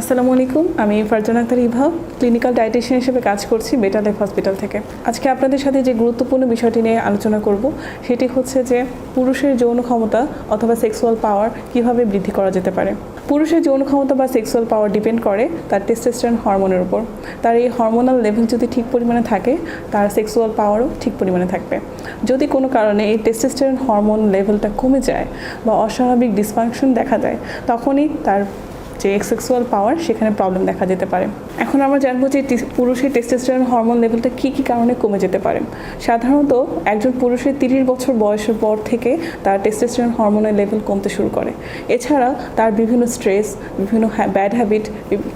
আসসালামু আলাইকুম, আমি ফারজানা আক্তার ইভা ক্লিনিক্যাল ডায়েটিশিয়ান হিসেবে কাজ করছি বেটা লাইফ হসপিটাল থেকে। আজকে আপনাদের সাথে যে গুরুত্বপূর্ণ বিষয়টি নিয়ে আলোচনা করব, সেটি হচ্ছে যে পুরুষের যৌন ক্ষমতা অথবা সেক্সুয়াল পাওয়ার কীভাবে বৃদ্ধি করা যেতে পারে। পুরুষের যৌন ক্ষমতা বা সেক্সুয়াল পাওয়ার ডিপেন্ড করে তার টেস্টোস্টেরন হরমোনের উপর। তার এই হরমোনাল লেভেল যদি ঠিক পরিমাণে থাকে, তার সেক্সুয়াল পাওয়ারও ঠিক পরিমাণে থাকবে। যদি কোনো কারণে এই টেস্টোস্টেরন হরমোন লেভেলটা কমে যায় বা অস্বাভাবিক ডিসফাংশন দেখা যায় তখনই তার যে সেক্সুয়াল পাওয়ার সেখানে প্রবলেম দেখা যেতে পারে। এখন আমরা জানব যে পুরুষের টেস্টোস্টেরন হরমোন লেভেলটা কী কী কারণে কমে যেতে পারে। সাধারণত একজন পুরুষের তিরিশ বছর বয়সের পর থেকে তার টেস্টোস্টেরন হরমোনের লেভেল কমতে শুরু করে। এছাড়া তার বিভিন্ন স্ট্রেস বিভিন্ন ব্যাড হ্যাবিট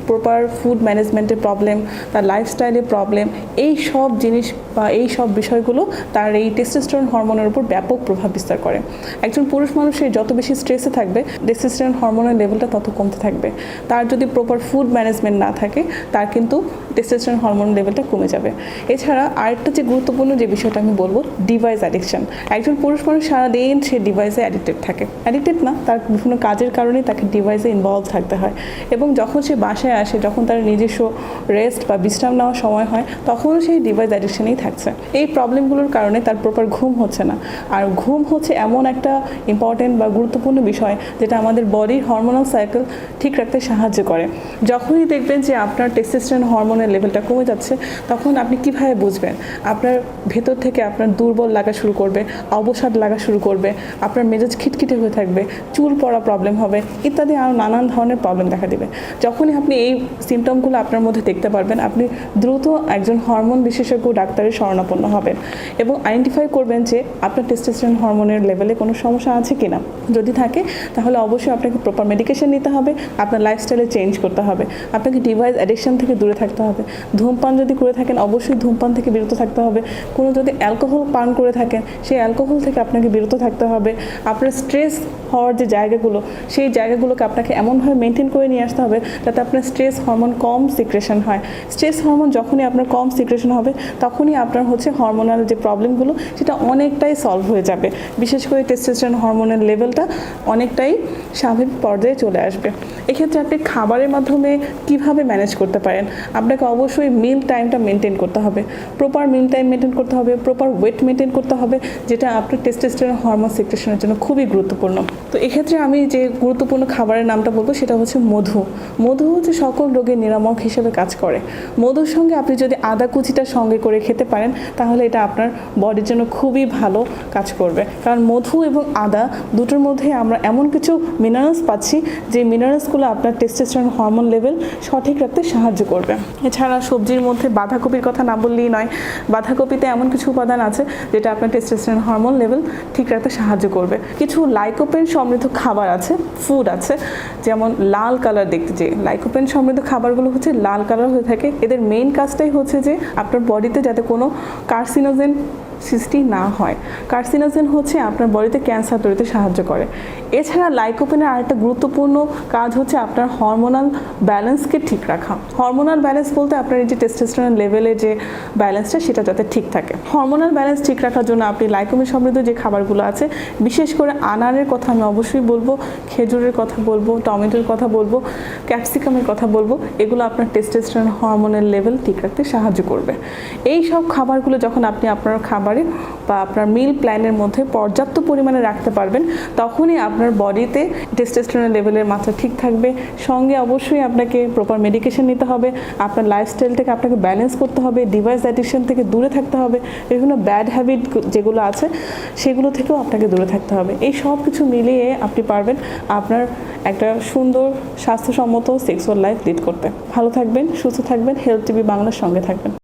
প্রপার ফুড ম্যানেজমেন্টের প্রবলেম তার লাইফস্টাইলের প্রবলেম এই সব জিনিস বা এই সব বিষয়গুলো তার এই টেস্টোস্টেরন হরমোনের উপর ব্যাপক প্রভাব বিস্তার করে। একজন পুরুষ মানুষের যত বেশি স্ট্রেসে থাকবে টেস্টোস্টেরন হরমোনের লেভেলটা তত কমতে থাকবে। তার যদি প্রপার ফুড ম্যানেজমেন্ট না থাকে, তার কিন্তু টেস্টোস্টেরন হরমোন লেভেলটা কমে যাবে। এছাড়া আরেকটা যে গুরুত্বপূর্ণ যে বিষয়টা আমি বলব ডিভাইস অ্যাডিকশন একজন পুরুষ মানুষ সারাদিন সে ডিভাইসে অ্যাডিক্টেড থাকে। অ্যাডিক্টেড না, তার বিভিন্ন কাজের কারণে তাকে ডিভাইসে ইনভলভ থাকতে হয়। এবং যখন সে বাসায় আসে, যখন তার নিজস্ব রেস্ট বা বিশ্রাম নেওয়ার সময় হয়, তখনও সেই ডিভাইস অ্যাডিকশনেই থাকছে। এই প্রবলেমগুলোর কারণে তার প্রপার ঘুম হচ্ছে না। আর ঘুম হচ্ছে এমন একটা ইম্পর্টেন্ট বা গুরুত্বপূর্ণ বিষয়, যেটা আমাদের বডির হরমোনাল সাইকেল ঠিক রাখতে সাহায্য করে। যখনই দেখবেন যে আপনার টেস্টোস্টেরন হরমোনের লেভেলটা কমে যাচ্ছে, তখন আপনি কীভাবে বুঝবেন? আপনার ভেতর থেকে আপনার দুর্বল লাগা শুরু করবে, অবসাদ লাগা শুরু করবে, আপনার মেজাজ খিটখিটে হয়ে থাকবে, চুল পড়া প্রবলেম হবে, ইত্যাদি আরও নানান ধরনের প্রবলেম দেখা দেবে। যখনই আপনি এই সিমটমগুলো আপনার মধ্যে দেখতে পারবেন, আপনি দ্রুত একজন হরমোন বিশেষজ্ঞ ডাক্তারের শরণাপন্ন হবেন এবং আইডেন্টিফাই করবেন যে আপনার টেস্টোস্টেরন হরমোনের লেভেলে কোনো সমস্যা আছে কিনা। যদি থাকে, তাহলে অবশ্যই আপনাকে প্রপার মেডিকেশন নিতে হবে। আপনার লাইফস্টাইলে চেঞ্জ করতে হবে। আপনাকে ডিভাইস অ্যাডিকশন থেকে দূরে থাকতে হবে। ধূমপান যদি করে থাকেন, অবশ্যই ধূমপান থেকে বিরত থাকতে হবে। কোনো যদি অ্যালকোহল পান করে থাকেন, সেই অ্যালকোহল থেকে আপনাকে বিরত থাকতে হবে। আপনার স্ট্রেস হওয়ার যে জায়গাগুলো, সেই জায়গাগুলোকে আপনাকে এমনভাবে মেনটেন করে নিয়ে আসতে হবে যাতে আপনার স্ট্রেস হরমোন কম সিক্রেশন হয়। স্ট্রেস হরমোন যখনই আপনার কম সিক্রেশন হবে, তখনই আপনার হচ্ছে হরমোনাল যে প্রবলেমগুলো সেটা অনেকটাই সলভ হয়ে যাবে। বিশেষ করে টেস্টোস্টেরন হরমোনের লেভেলটা অনেকটাই স্বাভাবিক পর্যায়ে চলে আসবে। এক্ষেত্রে আপনি খাবারের মাধ্যমে কীভাবে ম্যানেজ করতে পারেন? আপনাকে অবশ্যই মিল টাইমটা মেনটেন করতে হবে। প্রপার মিল টাইম মেনটেন করতে হবে প্রপার ওয়েট মেনটেন করতে হবে, যেটা আপনার টেস্টোস্টেরন হরমোন সিক্রেশনের জন্য খুবই গুরুত্বপূর্ণ। তো এক্ষেত্রে আমি যে গুরুত্বপূর্ণ খাবারের নামটা বলব, সেটা হচ্ছে মধু। মধু হচ্ছে সকল রোগের নিরামক হিসেবে কাজ করে। মধুর সঙ্গে আপনি যদি আদা কুচিটা সঙ্গে করে খেতে পারেন, তাহলে এটা আপনার বডির জন্য খুবই ভালো কাজ করবে। কারণ মধু এবং আদা দুটোর মধ্যে আমরা এমন কিছু মিনারেলস পাচ্ছি, যে মিনারেলসগুলো আপনার টেস্টোস্টেরন হরমোন লেভেল সঠিক রাখতে সাহায্য করবে। এছাড়া সবজির মধ্যে বাঁধাকপির কথা না বললেই নয়, বাঁধাকপিতে এমন কিছু উপাদান আছে যেটা আপনার টেস্টোস্টেরন হরমোন লেভেল ঠিক রাখতে সাহায্য করবে। কিছু লাইকোপেন সমৃদ্ধ খাবার আছে ফুড আছে, যেমন লাল কালার দেখতে যে লাইকোপেন সমৃদ্ধ খাবারগুলো হচ্ছে লাল কালার হয়ে থাকে। এদের মেইন কাজটাই হচ্ছে যে আপনার বডিতে যাতে কোনো কার্সিনোজেন সৃষ্টি না হয়। কার্সিনোজেন হচ্ছে আপনার বডিতে ক্যান্সার তৈরিতে সাহায্য করে। এছাড়া লাইকোপেনের আরেকটা গুরুত্বপূর্ণ কাজ হচ্ছে আপনার হরমোনাল ব্যালেন্সকে ঠিক রাখা। হরমোনাল ব্যালেন্স বলতে আপনার এই যে টেস্টোস্টেরন লেভেলে যে ব্যালেন্সটা সেটা যাতে ঠিক থাকে। হরমোনাল ব্যালেন্স ঠিক রাখার জন্য আপনি লাইকোপেন সমৃদ্ধ যে খাবারগুলো আছে, বিশেষ করে আনারের কথা আমি অবশ্যই বলব, খেজুরের কথা বলব, টমেটোর কথা বলব ক্যাপসিকামের কথা বলব, এগুলো আপনার টেস্টোস্টেরন হরমোনের লেভেল ঠিক রাখতে সাহায্য করবে। এই সব খাবারগুলো যখন আপনি আপনার খাবারে বা আপনার মিল প্ল্যানের মধ্যে পর্যাপ্ত পরিমাণে রাখতে পারবেন, তখনই আপনার বডিতে টেস্টোস্টেরন লেভেলের মাত্রা ঠিক থাকবে। সঙ্গে অবশ্যই আপনাকে প্রপার মেডিকেশন নিতে হবে, আপনার লাইফস্টাইলটাকে আপনাকে ব্যালেন্স করতে হবে ডিভাইস অ্যাডিকশন থেকে দূরে থাকতে হবে, বিভিন্ন ব্যাড হ্যাবিট যেগুলো আছে, সেগুলো থেকেও আপনাকে দূরে থাকতে হবে। এই সব কিছু মিলিয়ে আপনি পারবেন আপনার একটা সুন্দর, স্বাস্থ্যসম্মত সেক্সুয়াল লাইফ লিড করতে। ভালো থাকবেন, সুস্থ থাকবেন হেলথ টিভি বাংলার সঙ্গে থাকবেন।